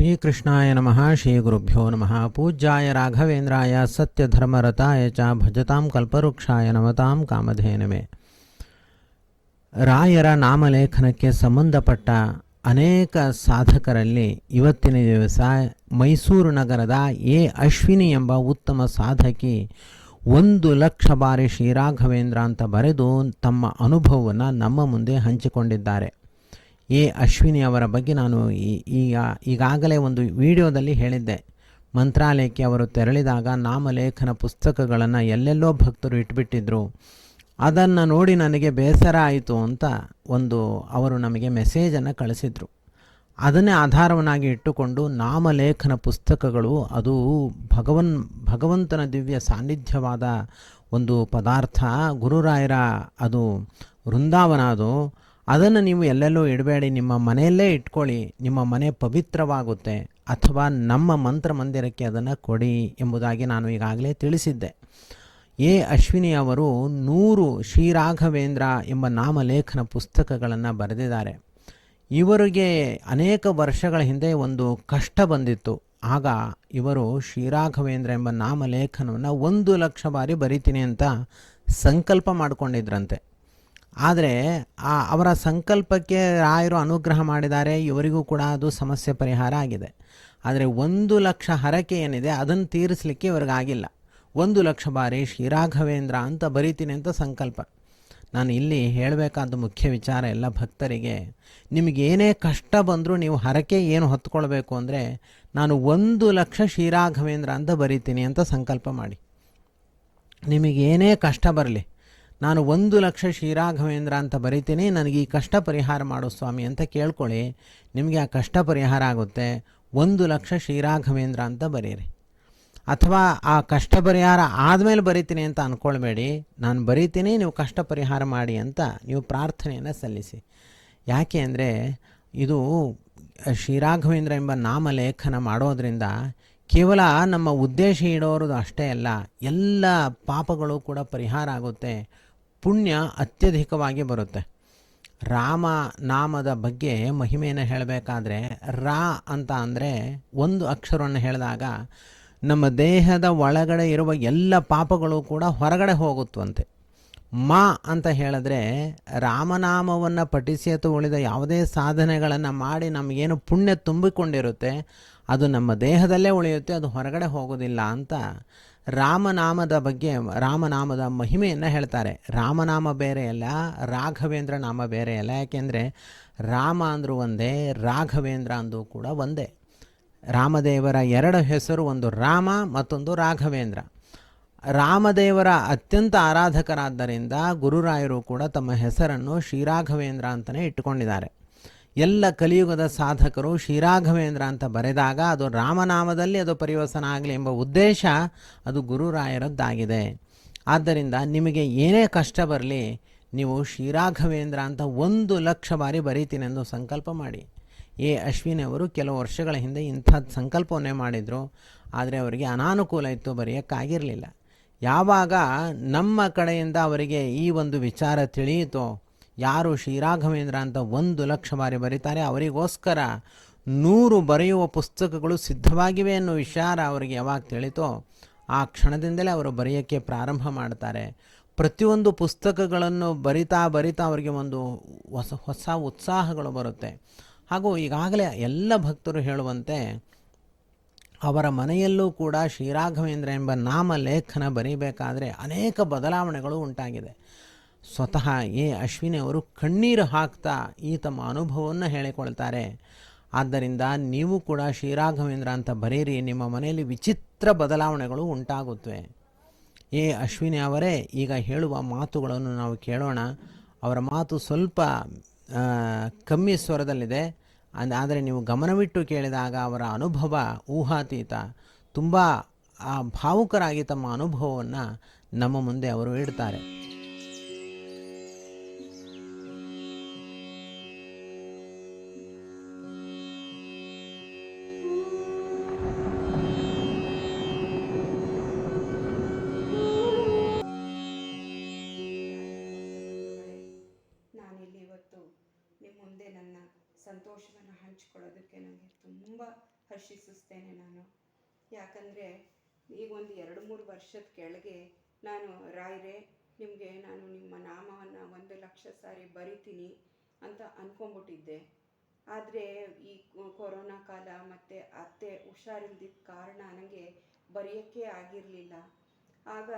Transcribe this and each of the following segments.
ಶ್ರೀಕೃಷ್ಣಾಯ ನಮಃ ಶ್ರೀ ಗುರುಭ್ಯೋ ನಮಃ. ಪೂಜ್ಯಾಯ ರಾಘವೇಂದ್ರಾಯ, ಸತ್ಯಧರ್ಮರತಾಯ ಚ ಭಜತಾಂ ಕಲ್ಪವೃಕ್ಷಾಯ ನಮತಾಂ ಕಾಮಧೇನಮೆ. ರಾಯರ ನಾಮಲೇಖನಕ್ಕೆ ಸಂಬಂಧಪಟ್ಟ ಅನೇಕ ಸಾಧಕರಲ್ಲಿ ಇವತ್ತಿನ ದಿವಸ ಮೈಸೂರು ನಗರದ ಎ ಅಶ್ವಿನಿ ಎಂಬ ಉತ್ತಮ ಸಾಧಕಿ ಒಂದು ಲಕ್ಷ ಬಾರಿ ಶ್ರೀರಾಘವೇಂದ್ರ ಅಂತ ಬರೆದು ತಮ್ಮ ಅನುಭವವನ್ನು ನಮ್ಮ ಮುಂದೆ ಹಂಚಿಕೊಂಡಿದ್ದಾರೆ. ಎ ಅಶ್ವಿನಿ ಅವರ ಬಗ್ಗೆ ನಾನು ಈಗ, ಈಗಾಗಲೇ ಒಂದು ವಿಡಿಯೋದಲ್ಲಿ ಹೇಳಿದ್ದೆ. ಮಂತ್ರಾಲಯಕ್ಕೆ ಅವರು ತೆರಳಿದಾಗ ನಾಮಲೇಖನ ಪುಸ್ತಕಗಳನ್ನು ಎಲ್ಲೆಲ್ಲೋ ಭಕ್ತರು ಇಟ್ಬಿಟ್ಟಿದ್ರು. ಅದನ್ನು ನೋಡಿ ನನಗೆ ಬೇಸರ ಆಯಿತು ಅಂತ ಒಂದು ಅವರು ನಮಗೆ ಮೆಸೇಜನ್ನು ಕಳಿಸಿದರು. ಅದನ್ನೇ ಆಧಾರವನ್ನಾಗಿ ಇಟ್ಟುಕೊಂಡು ನಾಮಲೇಖನ ಪುಸ್ತಕಗಳು ಅದು ಭಗವನ್, ಭಗವಂತನ ದಿವ್ಯ ಸಾನ್ನಿಧ್ಯವಾದ ಒಂದು ಪದಾರ್ಥ. ಗುರುರಾಯರ ಅದು ವೃಂದಾವನ ಅದು. ಅದನ್ನು ನೀವು ಎಲ್ಲೆಲ್ಲೋ ಇಡಬೇಡಿ, ನಿಮ್ಮ ಮನೆಯಲ್ಲೇ ಇಟ್ಕೊಳ್ಳಿ, ನಿಮ್ಮ ಮನೆ ಪವಿತ್ರವಾಗುತ್ತೆ ಅಥವಾ ನಮ್ಮ ಮಂತ್ರ ಮಂದಿರಕ್ಕೆ ಅದನ್ನು ಕೊಡಿ ಎಂಬುದಾಗಿ ನಾನು ಈಗಾಗಲೇ ತಿಳಿಸಿದ್ದೆ. ಎ. ಅಶ್ವಿನಿ ಅವರು ನೂರು ಶ್ರೀರಾಘವೇಂದ್ರ ಎಂಬ ನಾಮಲೇಖನ ಪುಸ್ತಕಗಳನ್ನು ಬರೆದಿದ್ದಾರೆ. ಇವರಿಗೆ ಅನೇಕ ವರ್ಷಗಳ ಹಿಂದೆ ಒಂದು ಕಷ್ಟ ಬಂದಿತ್ತು. ಆಗ ಇವರು ಶ್ರೀರಾಘವೇಂದ್ರ ಎಂಬ ನಾಮಲೇಖನವನ್ನು ಒಂದು ಲಕ್ಷ ಬಾರಿ ಬರಿತೀನಿ ಅಂತ ಸಂಕಲ್ಪ ಮಾಡಿಕೊಂಡಿದ್ರಂತೆ. ಆದರೆ ಆ ಅವರ ಸಂಕಲ್ಪಕ್ಕೆ ರಾಯರು ಅನುಗ್ರಹ ಮಾಡಿದ್ದಾರೆ, ಇವರಿಗೂ ಕೂಡ ಅದು ಸಮಸ್ಯೆ ಪರಿಹಾರ ಆಗಿದೆ. ಆದರೆ ಒಂದು ಲಕ್ಷ ಹರಕೆ ಏನಿದೆ, ಅದನ್ನು ತೀರಿಸಲಿಕ್ಕೆ ಇವ್ರಿಗಾಗಿಲ್ಲ ಒಂದು ಲಕ್ಷ ಬಾರಿ ಶ್ರೀರಾಘವೇಂದ್ರ ಅಂತ ಬರೀತೀನಿ ಅಂತ ಸಂಕಲ್ಪ. ನಾನು ಇಲ್ಲಿ ಹೇಳಬೇಕಾದ ಮುಖ್ಯ ವಿಚಾರ ಎಲ್ಲ ಭಕ್ತರಿಗೆ ನಿಮಗೇನೇ ಕಷ್ಟ ಬಂದರೂ ನೀವು ಹರಕೆ ಏನು ಹೊತ್ಕೊಳ್ಬೇಕು ಅಂದರೆ, ನಾನು ಒಂದು ಲಕ್ಷ ಶ್ರೀರಾಘವೇಂದ್ರ ಅಂತ ಬರೀತೀನಿ ಅಂತ ಸಂಕಲ್ಪ ಮಾಡಿ. ನಿಮಗೇನೇ ಕಷ್ಟ ಬರಲಿ ನಾನು ಒಂದು ಲಕ್ಷ ಶ್ರೀರಾಘವೇಂದ್ರ ಅಂತ ಬರಿತೀನಿ, ನನಗೆ ಈ ಕಷ್ಟ ಪರಿಹಾರ ಮಾಡು ಸ್ವಾಮಿ ಅಂತ ಕೇಳ್ಕೊಳ್ಳಿ. ನಿಮಗೆ ಆ ಕಷ್ಟ ಪರಿಹಾರ ಆಗುತ್ತೆ. ಒಂದು ಲಕ್ಷ ಶ್ರೀರಾಘವೇಂದ್ರ ಅಂತ ಬರೀರಿ. ಅಥವಾ ಆ ಕಷ್ಟ ಪರಿಹಾರ ಆದಮೇಲೆ ಬರಿತೀನಿ ಅಂತ ಅಂದ್ಕೊಳ್ಬೇಡಿ ನಾನು ಬರಿತೀನಿ, ನೀವು ಕಷ್ಟ ಪರಿಹಾರ ಮಾಡಿ ಅಂತ ನೀವು ಪ್ರಾರ್ಥನೆಯನ್ನು ಸಲ್ಲಿಸಿ. ಯಾಕೆ ಅಂದರೆ, ಇದು ಶ್ರೀರಾಘವೇಂದ್ರ ಎಂಬ ನಾಮಲೇಖನ ಮಾಡೋದರಿಂದ ಕೇವಲ ನಮ್ಮ ಉದ್ದೇಶ ಇಡೋರದು ಅಷ್ಟೇ ಅಲ್ಲ, ಎಲ್ಲ ಪಾಪಗಳು ಕೂಡ ಪರಿಹಾರ ಆಗುತ್ತೆ. ಪುಣ್ಯ ಅತ್ಯಧಿಕವಾಗಿ ಬರುತ್ತೆ. ರಾಮ ನಾಮದ ಬಗ್ಗೆ ಮಹಿಮೆಯನ್ನು ಹೇಳಬೇಕಾದ್ರೆ, ರಾ ಅಂತ ಅಂದರೆ ಒಂದು ಅಕ್ಷರವನ್ನು ಹೇಳಿದಾಗ ನಮ್ಮ ದೇಹದ ಒಳಗಡೆ ಇರುವ ಎಲ್ಲ ಪಾಪಗಳು ಕೂಡ ಹೊರಗಡೆ ಹೋಗುತ್ತಂತೆ. ಮಾ ಅಂತ ಹೇಳಿದ್ರೆ ರಾಮನಾಮವನ್ನು ಪಠಿಸಿ ಅಥವಾ ಉಳಿದ ಯಾವುದೇ ಸಾಧನೆಗಳನ್ನು ಮಾಡಿ ನಮಗೇನು ಪುಣ್ಯ ತುಂಬಿಕೊಂಡಿರುತ್ತೆ, ಅದು ನಮ್ಮ ದೇಹದಲ್ಲೇ ಉಳಿಯುತ್ತೆ, ಅದು ಹೊರಗಡೆ ಹೋಗೋದಿಲ್ಲ ಅಂತ ರಾಮನಾಮದ ಬಗ್ಗೆ ರಾಮನಾಮದ ಮಹಿಮೆಯನ್ನು ಹೇಳ್ತಾರೆ. ರಾಮನಾಮ ಬೇರೆ ಅಲ್ಲ, ರಾಘವೇಂದ್ರ ನಾಮ ಬೇರೆ ಅಲ್ಲ. ಯಾಕೆಂದರೆ ರಾಮ ಅಂದರೂ ಒಂದೇ, ರಾಘವೇಂದ್ರ ಅಂದೂ ಕೂಡ ಒಂದೇ. ರಾಮದೇವರ ಎರಡು ಹೆಸರು ಒಂದು ರಾಮ, ಮತ್ತೊಂದು ರಾಘವೇಂದ್ರ. ರಾಮದೇವರ ಅತ್ಯಂತ ಆರಾಧಕರಾದ್ದರಿಂದ ಗುರುರಾಯರು ಕೂಡ ತಮ್ಮ ಹೆಸರನ್ನು ಶ್ರೀರಾಘವೇಂದ್ರ ಅಂತಲೇ ಇಟ್ಟುಕೊಂಡಿದ್ದಾರೆ. ಎಲ್ಲ ಕಲಿಯುಗದ ಸಾಧಕರು ಶ್ರೀರಾಘವೇಂದ್ರ ಅಂತ ಬರೆದಾಗ ಅದು ರಾಮನಾಮದಲ್ಲಿ ಅದು ಪರಿವರ್ತನ ಆಗಲಿ ಎಂಬ ಉದ್ದೇಶ ಅದು ಗುರುರಾಯರದ್ದಾಗಿದೆ. ಆದ್ದರಿಂದ ನಿಮಗೆ ಏನೇ ಕಷ್ಟ ಬರಲಿ ನೀವು ಶ್ರೀರಾಘವೇಂದ್ರ ಅಂತ ಒಂದು ಲಕ್ಷ ಬಾರಿ ಬರೀತೀನೆಂದು ಸಂಕಲ್ಪ ಮಾಡಿ. ಎ. ಅಶ್ವಿನಿ ಅವರು ಕೆಲವು ವರ್ಷಗಳ ಹಿಂದೆ ಇಂಥದ್ದು ಸಂಕಲ್ಪವನ್ನೇ ಮಾಡಿದರು. ಆದರೆ ಅವರಿಗೆ ಅನಾನುಕೂಲ ಇತ್ತು, ಬರೆಯೋಕ್ಕಾಗಿರಲಿಲ್ಲ. ಯಾವಾಗ ನಮ್ಮ ಕಡೆಯಿಂದ ಅವರಿಗೆ ಈ ಒಂದು ವಿಚಾರ ತಿಳಿಯಿತೋ ಯಾರು ಶ್ರೀರಾಘವೇಂದ್ರ ಅಂತ ಒಂದು ಲಕ್ಷ ಬಾರಿ ಬರೀತಾರೆ, ಅವರಿಗೋಸ್ಕರ ನೂರು ಬರೆಯುವ ಪುಸ್ತಕಗಳು ಸಿದ್ಧವಾಗಿವೆ ಅನ್ನೋ ವಿಚಾರ ಅವರಿಗೆ ಯಾವಾಗ ತಿಳಿತೋ ಆ ಕ್ಷಣದಿಂದಲೇ ಅವರು ಬರೆಯೋಕ್ಕೆ ಪ್ರಾರಂಭ ಮಾಡ್ತಾರೆ. ಪ್ರತಿಯೊಂದು ಪುಸ್ತಕಗಳನ್ನು ಬರಿತಾ ಬರಿತಾ ಅವರಿಗೆ ಒಂದು ಹೊಸ ಹೊಸ ಉತ್ಸಾಹಗಳು ಬರುತ್ತೆ. ಹಾಗೂ ಈಗಾಗಲೇ ಎಲ್ಲ ಭಕ್ತರು ಹೇಳುವಂತೆ ಅವರ ಮನೆಯಲ್ಲೂ ಕೂಡ ಶ್ರೀರಾಘವೇಂದ್ರ ಎಂಬ ನಾಮ ಲೇಖನ ಬರೀಬೇಕಾದರೆ ಅನೇಕ ಬದಲಾವಣೆಗಳು ಉಂಟಾಗಿದೆ. ಸ್ವತಃ ಎ ಅಶ್ವಿನಿ ಅವರು ಕಣ್ಣೀರು ಹಾಕ್ತಾ ಈ ತಮ್ಮ ಅನುಭವವನ್ನು ಹೇಳಿಕೊಳ್ತಾರೆ. ಆದ್ದರಿಂದ ನೀವು ಕೂಡ ಶ್ರೀರಾಘವೇಂದ್ರ ಅಂತ ಬರೀರಿ ನಿಮ್ಮ ಮನೆಯಲ್ಲಿ ವಿಚಿತ್ರ ಬದಲಾವಣೆಗಳು ಉಂಟಾಗುತ್ತವೆ. ಎ ಅಶ್ವಿನಿ ಅವರೇ, ಈಗ ಹೇಳುವ ಮಾತುಗಳನ್ನು ನಾವು ಕೇಳೋಣ. ಅವರ ಮಾತು ಸ್ವಲ್ಪ ಕಮ್ಮಿ ಸ್ವರದಲ್ಲಿದೆ. ಅಂದ, ಆದರೆ ನೀವು ಗಮನವಿಟ್ಟು ಕೇಳಿದಾಗ ಅವರ ಅನುಭವ ಊಹಾತೀತ. ತುಂಬ ಭಾವುಕರಾಗಿ ತಮ್ಮ ಅನುಭವವನ್ನು ನಮ್ಮ ಮುಂದೆ ಅವರು ಇಡ್ತಾರೆ. ತುಂಬ ಹರ್ಷಿಸುತ್ತೇನೆ ನಾನು. ಯಾಕಂದರೆ ಈಗ ಒಂದು ಎರಡು ಮೂರು ವರ್ಷದ ಕೆಳಗೆ ನಾನು, ರಾಯರೇ, ನಿಮಗೆ ನಾನು ನಿಮ್ಮ ನಾಮವನ್ನು ಒಂದು ಲಕ್ಷ ಸಾರಿ ಬರಿತೀನಿ ಅಂತ ಅಂದ್ಕೊಂಬಿಟ್ಟಿದ್ದೆ ಆದರೆ ಈ ಕೊರೋನಾ ಕಾಲ ಮತ್ತು ಅತ್ತೆ ಹುಷಾರಿಲ್ದಿದ್ದ ಕಾರಣ ನನಗೆ ಬರೆಯೋಕ್ಕೆ ಆಗಿರಲಿಲ್ಲ. ಆಗ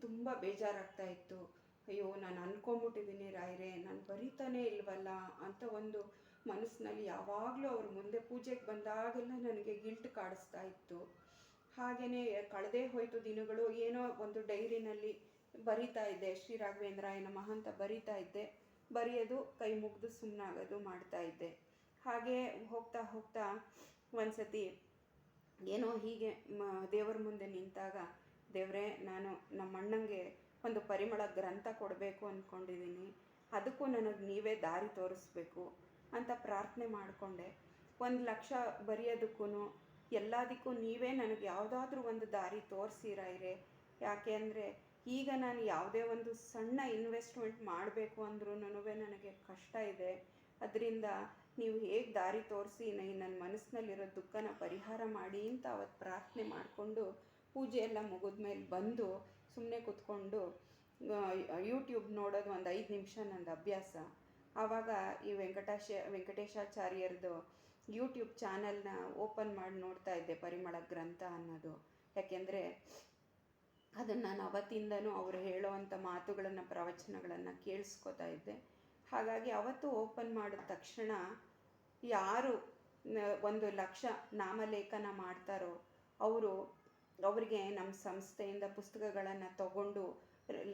ತುಂಬ ಬೇಜಾರಾಗ್ತಾ ಇತ್ತು. ಅಯ್ಯೋ, ನಾನು ಅಂದ್ಕೊಂಬಿಟ್ಟಿದ್ದೀನಿ ರಾಯರೇ, ನಾನು ಬರಿತಾನೇ ಇಲ್ವಲ್ಲ ಅಂತ ಒಂದು ಮನಸ್ಸಿನಲ್ಲಿ ಯಾವಾಗಲೂ ಅವ್ರ ಮುಂದೆ ಪೂಜೆಗೆ ಬಂದಾಗೆಲ್ಲ ನನಗೆ ಗಿಲ್ಟ್ ಕಾಡಿಸ್ತಾ ಇತ್ತು. ಹಾಗೆಯೇ ಕಳೆದೇ ಹೋಯಿತು ದಿನಗಳು, ಏನೋ ಒಂದು ಡೈರಿನಲ್ಲಿ ಬರಿತಾ ಇದ್ದೆ. ಶ್ರೀ ರಾಘವೇಂದ್ರಾಯ ನಮಃ ಅಂತ ಬರಿತಾ ಇದ್ದೆ. ಬರೆಯೋದು, ಕೈ ಮುಗಿದು ಸುಮ್ಮನಾಗೋದು ಮಾಡ್ತಾ ಇದ್ದೆ. ಹಾಗೆ ಹೋಗ್ತಾ ಹೋಗ್ತಾ ಒಂದ್ಸತಿ ಏನೋ ಹೀಗೆ ಮ, ದೇವರ ಮುಂದೆ ನಿಂತಾಗ, ದೇವರೇ, ನಾನು ನಮ್ಮ ಅಣ್ಣಂಗೆ ಒಂದು ಪರಿಮಳ ಗ್ರಂಥ ಕೊಡಬೇಕು ಅಂದ್ಕೊಂಡಿದ್ದೀನಿ ಅದಕ್ಕೂ ನನಗೆ ನೀವೇ ದಾರಿ ತೋರಿಸ್ಬೇಕು. ಅಂತ ಪ್ರಾರ್ಥನೆ ಮಾಡಿಕೊಂಡೆ. ಒಂದು ಲಕ್ಷ ಬರೆಯೋದಕ್ಕೂ ಎಲ್ಲದಕ್ಕೂ ನೀವೇ ನನಗೆ ಯಾವುದಾದ್ರೂ ಒಂದು ದಾರಿ ತೋರಿಸಿರಾಯಿರೆ ಯಾಕೆ ಅಂದರೆ, ಈಗ ನಾನು ಯಾವುದೇ ಒಂದು ಸಣ್ಣ ಇನ್ವೆಸ್ಟ್ಮೆಂಟ್ ಮಾಡಬೇಕು ಅಂದ್ರೂ ನನಗೆ ಕಷ್ಟ ಇದೆ. ಅದರಿಂದ ನೀವು ಹೇಗೆ ದಾರಿ ತೋರಿಸಿ ನನ್ನ ಮನಸ್ಸಿನಲ್ಲಿರೋ ದುಃಖನ ಪರಿಹಾರ ಮಾಡಿ ಅಂತ ಅವತ್ತು ಪ್ರಾರ್ಥನೆ ಮಾಡಿಕೊಂಡು ಪೂಜೆ ಎಲ್ಲ ಮುಗಿದ್ಮೇಲೆ ಬಂದು ಸುಮ್ಮನೆ ಕೂತ್ಕೊಂಡು ಯೂಟ್ಯೂಬ್ ನೋಡೋದು ಒಂದು ಐದು ನಿಮಿಷ ನಂದು ಅಭ್ಯಾಸ. ಆವಾಗ ಈ ವೆಂಕಟಾಶ, ವೆಂಕಟೇಶಾಚಾರ್ಯರದು ಯೂಟ್ಯೂಬ್ ಚಾನಲ್ನ ಓಪನ್ ಮಾಡಿ ನೋಡ್ತಾ ಇದ್ದೆ, ಪರಿಮಳ ಗ್ರಂಥ ಅನ್ನೋದು. ಯಾಕೆಂದರೆ ಅದನ್ನು ನಾನು ಅವತ್ತಿಂದನೂ ಅವರು ಹೇಳೋವಂಥ ಮಾತುಗಳನ್ನು, ಪ್ರವಚನಗಳನ್ನು ಕೇಳಿಸ್ಕೊತಾ ಇದ್ದೆ. ಹಾಗಾಗಿ ಅವತ್ತು ಓಪನ್ ಮಾಡಿದ ತಕ್ಷಣ ಯಾರು ಒಂದು ಲಕ್ಷ ನಾಮಲೇಖನ ಮಾಡ್ತಾರೋ ಅವರು ಅವರಿಗೆ ನಮ್ಮ ಸಂಸ್ಥೆಯಿಂದ ಪುಸ್ತಕಗಳನ್ನು ತಗೊಂಡು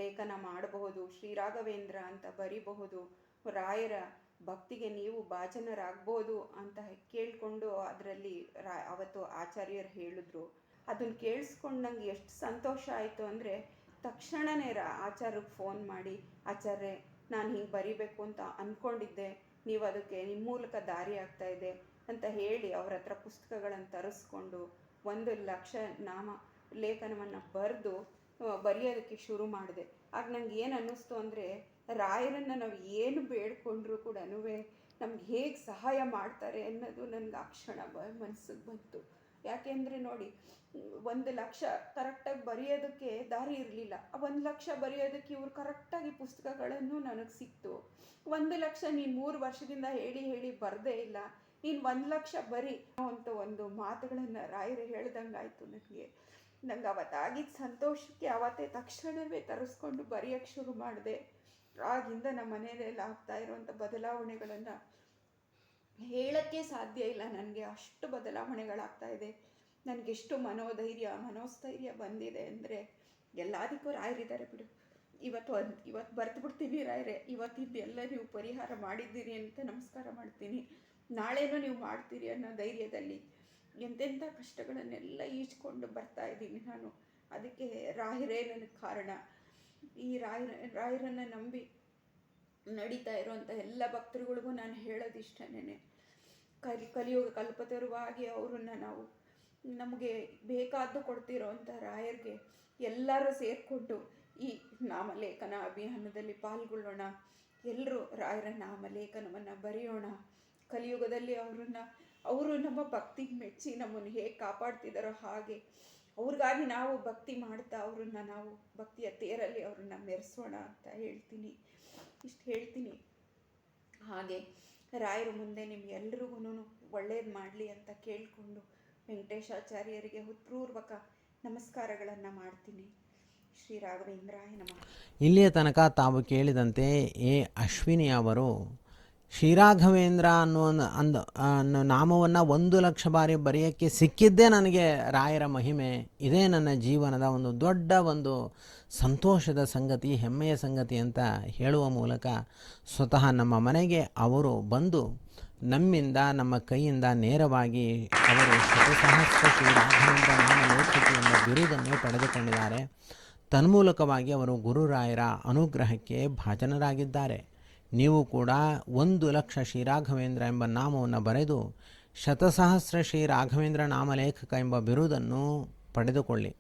ಲೇಖನ ಮಾಡಬಹುದು, ಶ್ರೀರಾಘವೇಂದ್ರ ಅಂತ ಬರಿಬಹುದು ರಾಯರ ಭಕ್ತಿಗೆ ನೀವು ಭಾಜನರಾಗ್ಬೋದು ಅಂತ ಕೇಳಿಕೊಂಡು ಅದರಲ್ಲಿ ರಾ, ಅವತ್ತು ಆಚಾರ್ಯರು ಹೇಳಿದ್ರು. ಅದನ್ನು ಕೇಳಿಸ್ಕೊಂಡು ನಂಗೆ ಎಷ್ಟು ಸಂತೋಷ ಆಯಿತು ಅಂದರೆ ತಕ್ಷಣನೇ ರಾ ಆಚಾರ್ಯಕ್ಕೆ ಫೋನ್ ಮಾಡಿ, ಆಚಾರ್ಯ, ನಾನು ಹಿಂಗೆ ಬರಿಬೇಕು ಅಂತ ಅಂದ್ಕೊಂಡಿದ್ದೆ ನೀವು ಅದಕ್ಕೆ ನಿಮ್ಮ ಮೂಲಕ ದಾರಿ ಆಗ್ತಾ ಇದೆ ಅಂತ ಹೇಳಿ ಅವ್ರ ಹತ್ರ ಪುಸ್ತಕಗಳನ್ನು ತರಿಸ್ಕೊಂಡು ಒಂದು ಲಕ್ಷ ನಾಮ ಲೇಖನವನ್ನು ಬರೆದು ಬರೆಯೋದಕ್ಕೆ ಶುರು ಮಾಡಿದೆ. ಆಗ ನಂಗೆ ಏನು ಅನ್ನಿಸ್ತು ಅಂದರೆ ರಾಯರನ್ನು ನಾವು ಏನು ಬೇಡ್ಕೊಂಡ್ರೂ ಕೂಡ ನಮ್ಗೆ ಹೇಗೆ ಸಹಾಯ ಮಾಡ್ತಾರೆ ಅನ್ನೋದು ನನಗೆ ಆ ಕ್ಷಣ ಬ ಮನಸ್ಸಿಗೆ ಬಂತು. ಯಾಕೆಂದರೆ ನೋಡಿ, ಒಂದು ಲಕ್ಷ ಕರೆಕ್ಟಾಗಿ ಬರೆಯೋದಕ್ಕೆ ದಾರಿ ಇರಲಿಲ್ಲ. ಒಂದು ಲಕ್ಷ ಬರೆಯೋದಕ್ಕೆ ಇವ್ರು ಕರೆಕ್ಟಾಗಿ ಪುಸ್ತಕಗಳನ್ನು ನನಗೆ ಸಿಕ್ತು. ಒಂದು ಲಕ್ಷ ನೀನು ಮೂರು ವರ್ಷದಿಂದ ಹೇಳಿ ಹೇಳಿ ಬರದೇ ಇಲ್ಲ. ನೀನು ಒಂದು ಲಕ್ಷ ಬರಿ ಅಂತ ಒಂದು ಮಾತುಗಳನ್ನು ರಾಯರು ಹೇಳ್ದಂಗಾಯ್ತು ನನಗೆ. ನಂಗೆ ಅವತ್ತಾಗಿದ್ದ ಸಂತೋಷಕ್ಕೆ ಅವತ್ತೇ ತಕ್ಷಣವೇ ತರಿಸ್ಕೊಂಡು ಬರೆಯೋಕ್ಕೆ ಶುರು ಮಾಡಿದೆ. ಆಗಿಂದ ನಮ್ಮ ಮನೆಯಲ್ಲಿ ಆಗ್ತಾ ಇರುವಂಥ ಬದಲಾವಣೆಗಳನ್ನು ಹೇಳೋಕ್ಕೆ ಸಾಧ್ಯ ಇಲ್ಲ. ನನಗೆ ಅಷ್ಟು ಬದಲಾವಣೆಗಳಾಗ್ತಾ ಇದೆ. ನನಗೆಷ್ಟು ಮನೋಧೈರ್ಯ, ಮನೋಸ್ಥೈರ್ಯ ಬಂದಿದೆ ಅಂದರೆ ಎಲ್ಲದಕ್ಕೂ ರಾಯರಿದ್ದಾರೆ ಬಿಡು. ಇವತ್ತು ಒಂದು ಇವತ್ತು ಬರೆದು ಬಿಡ್ತೀನಿ ರಾಯರೇ. ಇವತ್ತಿದ್ದು ಎಲ್ಲ ನೀವು ಪರಿಹಾರ ಮಾಡಿದ್ದೀರಿ ಅಂತ ನಮಸ್ಕಾರ ಮಾಡ್ತೀನಿ. ನಾಳೆನೂ ನೀವು ಮಾಡ್ತೀರಿ ಅನ್ನೋ ಧೈರ್ಯದಲ್ಲಿ ಎಂತೆಂಥ ಕಷ್ಟಗಳನ್ನೆಲ್ಲ ಈಜ್ಕೊಂಡು ಬರ್ತಾ ಇದ್ದೀನಿ ನಾನು. ಅದಕ್ಕೆ ರಾಯರೇ, ನನಗೆ ಕಾರಣ. ಈ ರಾಯರ, ರಾಯರನ್ನು ನಂಬಿ ನಡೀತಾ ಇರುವಂತ ಎಲ್ಲ ಭಕ್ತರುಗಳಿಗೂ ನಾನು ಹೇಳೋದಿಷ್ಟನೇ ಕಲಿ, ಕಲಿಯುಗ ಕಲ್ಪತರುವಾಗಿ ಅವರನ್ನು ನಾವು ನಮಗೆ ಬೇಕಾದ್ದು ಕೊಡ್ತಿರೋವಂಥ ರಾಯರಿಗೆ ಎಲ್ಲರೂ ಸೇರಿಕೊಂಡು ಈ ನಾಮಲೇಖನ ಅಭಿಯಾನದಲ್ಲಿ ಪಾಲ್ಗೊಳ್ಳೋಣ. ಎಲ್ಲರೂ ರಾಯರ ನಾಮಲೇಖನವನ್ನು ಬರೆಯೋಣ. ಕಲಿಯುಗದಲ್ಲಿ ಅವರನ್ನು, ಅವರು ನಮ್ಮ ಭಕ್ತಿಗೆ ಮೆಚ್ಚಿ ನಮ್ಮನ್ನು ಹೇಗೆ ಕಾಪಾಡ್ತಿದ್ದಾರೋ ಹಾಗೆ ಅವ್ರಿಗಾಗಿ ನಾವು ಭಕ್ತಿ ಮಾಡ್ತಾ ಅವ್ರನ್ನ ನಾವು ಭಕ್ತಿಯ ತೇರಲ್ಲಿ ಅವ್ರನ್ನ ಮೆರೆಸೋಣ ಅಂತ ಹೇಳ್ತೀನಿ. ಇಷ್ಟು ಹೇಳ್ತೀನಿ. ಹಾಗೆ ರಾಯರು ಮುಂದೆ ನಿಮ್ಗೆಲ್ರಿಗೂ ಒಳ್ಳೇದು ಮಾಡಲಿ ಅಂತ ಕೇಳಿಕೊಂಡು ವೆಂಕಟೇಶಾಚಾರ್ಯರಿಗೆ ಹೃತ್ಪೂರ್ವಕ ನಮಸ್ಕಾರಗಳನ್ನು ಮಾಡ್ತೀನಿ. ಶ್ರೀ ರಾಘವೇಂದ್ರಾಯ ನಮಃ. ಇಲ್ಲಿಯ ತನಕ ತಾವು ಕೇಳಿದಂತೆ ಎ ಅಶ್ವಿನಿ ಅವರು ಶ್ರೀರಾಘವೇಂದ್ರ ಅನ್ನೋ ಅಂದ ಅನ್ನೋ ನಾಮವನ್ನು ಒಂದು ಲಕ್ಷ ಬಾರಿ ಬರೆಯೋಕ್ಕೆ ಸಿಕ್ಕಿದ್ದೇ ನನಗೆ ರಾಯರ ಮಹಿಮೆ. ಇದೇ ನನ್ನ ಜೀವನದ ಒಂದು ದೊಡ್ಡ ಒಂದು ಸಂತೋಷದ ಸಂಗತಿ, ಹೆಮ್ಮೆಯ ಸಂಗತಿ ಅಂತ ಹೇಳುವ ಮೂಲಕ ಸ್ವತಃ ನಮ್ಮ ಮನೆಗೆ ಅವರು ಬಂದು ನಮ್ಮಿಂದ, ನಮ್ಮ ಕೈಯಿಂದ ನೇರವಾಗಿ ಅವರು ಶತಸಹಸ್ರ ಶ್ರೀರಾಘವೇಂದ್ರ ಎಂಬ ಬಿರುದನ್ನು ಪಡೆದುಕೊಂಡಿದ್ದಾರೆ. ತನ್ಮೂಲಕವಾಗಿ ಅವರು ಗುರುರಾಯರ ಅನುಗ್ರಹಕ್ಕೆ ಭಾಜನರಾಗಿದ್ದಾರೆ. ನೀವು ಕೂಡ ಒಂದು ಲಕ್ಷ ಶ್ರೀರಾಘವೇಂದ್ರ ಎಂಬ ನಾಮವನ್ನು ಬರೆದು ಶತಸಹಸ್ರ ಶ್ರೀ ರಾಘವೇಂದ್ರ ನಾಮಲೇಖಕ ಎಂಬ ಬಿರುದನ್ನು ಪಡೆದುಕೊಳ್ಳಿ.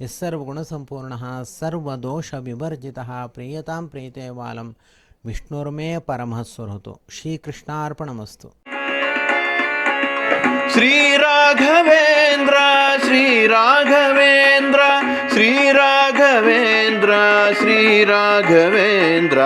ಯಸ್ಸರ್ವಗುಣಸಂಪೂರ್ಣ ಸರ್ವದೋಷ ವಿವರ್ಜಿತ ಪ್ರಿಯತಾಂ ಪ್ರೀತೆ ವಾಲಂ ವಿಷ್ಣುರ್ಮೇ ಪರಮಃ ಸ್ವರತು ಶ್ರೀಕೃಷ್ಣಾರ್ಪಣಮಸ್ತು. ಶ್ರೀರಾಘವೇಂದ್ರ ಶ್ರೀರಾಘವೇಂದ್ರ ಶ್ರೀ ರಾಘವೇಂದ್ರ